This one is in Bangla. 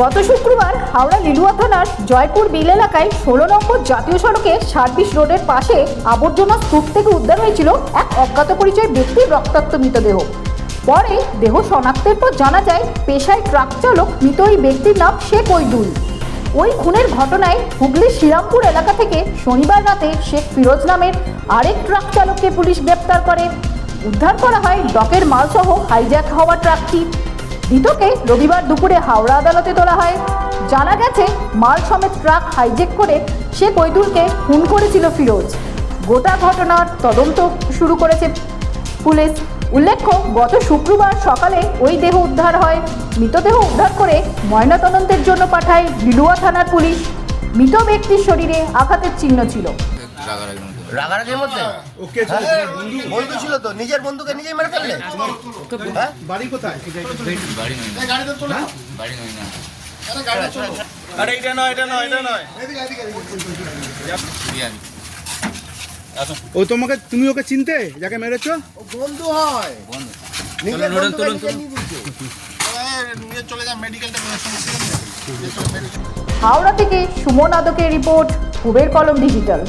গত শুক্রবার হাওড়া লিলুয়া থানার জয়পুর বিল এলাকায় ষোলো নম্বর জাতীয় সড়কের সার্ভিস রোডের পাশে আবর্জনা স্তূপ থেকে উদ্ধার হয়েছিল এক অজ্ঞাত পরিচয় ব্যক্তির রক্তাক্ত মৃতদেহ। পরে দেহ শনাক্তের পর জানা যায়, পেশায় ট্রাক চালক মৃত ওই ব্যক্তির নাম শেখ ওইদুল ওই খুনের ঘটনায় হুগলির শ্রীরামপুর এলাকা থেকে শনিবার রাতে শেখ ফিরোজ নামের আরেক ট্রাক চালককে পুলিশ গ্রেপ্তার করে। উদ্ধার করা হয় ডকের মালসহ হাইজ্যাক হওয়া ট্রাকটি। ধৃতকে রবিবার দুপুরে হাওড়া আদালতে তোলা হয়। জানা গেছে, মাল সমেত ট্রাক হাইজেক করে সে কৈদুলকে খুন করেছিল ফিরোজ। গোটা ঘটনার তদন্ত শুরু করেছে পুলিশ। উল্লেখ্য, গত শুক্রবার সকালে ওই দেহ উদ্ধার হয়। মৃতদেহ উদ্ধার করে ময়নাতদন্তের জন্য পাঠায় লিলুয়া থানার পুলিশ। মৃত ব্যক্তির শরীরে আঘাতের চিহ্ন ছিল। রাগারাগির মধ্যে? ওকে হ্যাঁ? বন্ধু। ছিল তো নিজের বন্ধুকে নিজেই মেরে ফেললে? হ্যাঁ? বাড়ি কোথায়? বাড়ি। নই না বাড়ি নই না। আরে এটা নয় এটা নয় এটা নয়। ও তোমাকে তুমি ওকে চিনতে যাকে মেরেছো? ও বন্ধু হয়। বন্ধু। নিয়ে দিচ্ছে। হাওড়া থেকে সুমন আদকের রিপোর্ট কুবের কলম ডিজিটাল